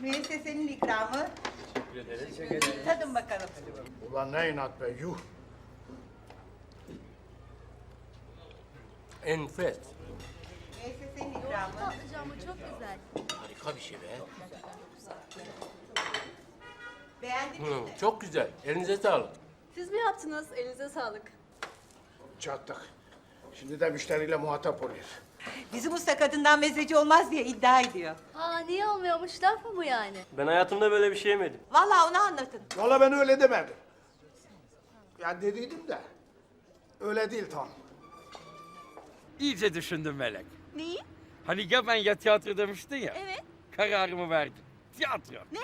Müessesenin ikramı. Teşekkür ederiz. Tadın bakalım. Ulan ne inat be yuh. Enfes. Müessesenin ikramı. Tatlıcı ama çok güzel. Harika bir şey be. Beğendiniz Hı, mi? çok güzel. Elinize sağlık. Siz mi yaptınız? Elinize sağlık. Çattık. Şimdi de müşteriyle muhatap oluyor. Bizim usta kadından mezeci olmaz diye iddia ediyor. Aa niye olmuyormuş? Laf mı bu yani? Ben hayatımda böyle bir şey yemedim. Vallahi onu anlatın. Valla ben öyle demedim. Ya dediydim de. Öyle değil tam. İyice düşündüm Melek. Neyi? Hani ya ben ya tiyatro demiştin ya. Evet. Kararımı verdim. Tiyatro. Ne?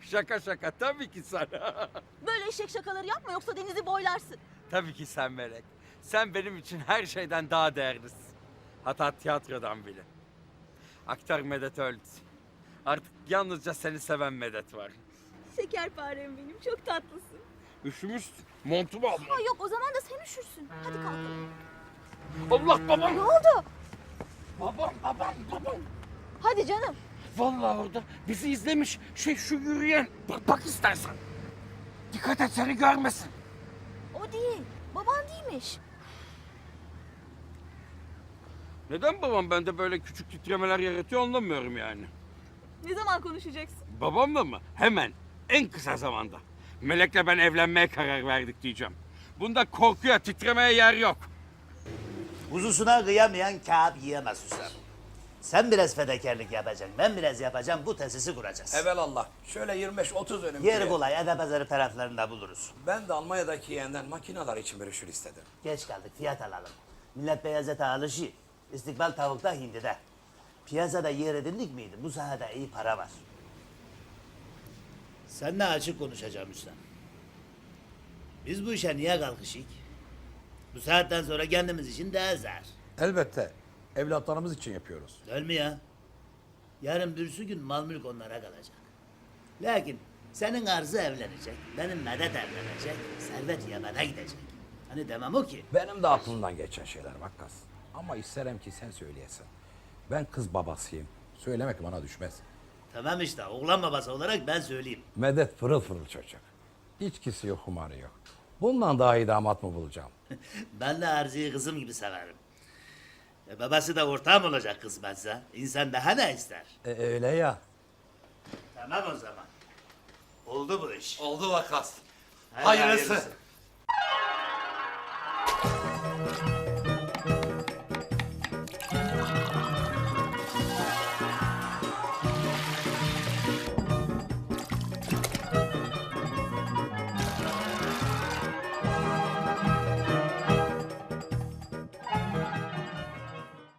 Şaka şaka tabii ki sen. Böyle eşek şakaları yapma yoksa denizi boylarsın. tabii ki sen Melek. Sen benim için her şeyden daha değerlisin. Hatta tiyatrodan bile. Aktör Medet öldü. Artık yalnızca seni seven Medet var. Şekerparem benim çok tatlısın. Üşümüşsün. Montumu al. Aa, yok o zaman da sen üşürsün. Hadi kalkalım. Allah babam. Ne oldu? Babam babam babam. Hadi canım. Vallahi orada bizi izlemiş şey şu yürüyen. Bak bak istersen. Dikkat et seni görmesin. O değil. Baban değilmiş. Neden babam bende böyle küçük titremeler yaratıyor anlamıyorum yani. Ne zaman konuşacaksın? Babamla mı? Hemen. En kısa zamanda. Melek'le ben evlenmeye karar verdik diyeceğim. Bunda korkuya, titremeye yer yok. Kuzusuna kıyamayan kağıt yiyemez Hüsam. Sen biraz fedakarlık yapacaksın, ben biraz yapacağım, bu tesisi kuracağız. Evelallah. Şöyle 25-30 dönüm. Yeri kolay, Adapazarı taraflarında buluruz. Ben de Almanya'daki yeğenden makineler için broşür istedim. Geç kaldık, fiyat alalım. Millet beyaz ete alışıyor. İstikbal tavukta, hindide. Piyasada yer edindik miydi? Bu sahada iyi para var. Seninle açık konuşacağım Hüsam. Biz bu işe niye kalkışık? Bu saatten sonra kendimiz için daha zar. Elbette. Evlatlarımız için yapıyoruz. Mi ya? Yarın bir gün mal mülk onlara kalacak. Lakin senin arzı evlenecek, benim medet evlenecek, servet yabana gidecek. Hani demem o ki. Benim de aklımdan geçen şeyler Vakkas. Ama isterim ki sen söyleyesin. Ben kız babasıyım. Söylemek bana düşmez. Tamam işte oğlan babası olarak ben söyleyeyim. Medet fırıl fırıl çocuk. İçkisi yok, kumarı yok. Bundan daha iyi damat mı bulacağım? ben de Erzi'yi kızım gibi severim. E, babası da ortağım olacak kız kısmetse. İnsan daha ne ister? E, öyle ya. Tamam o zaman. Oldu bu iş. Oldu vakas. Hayırlısı. hayırlısı.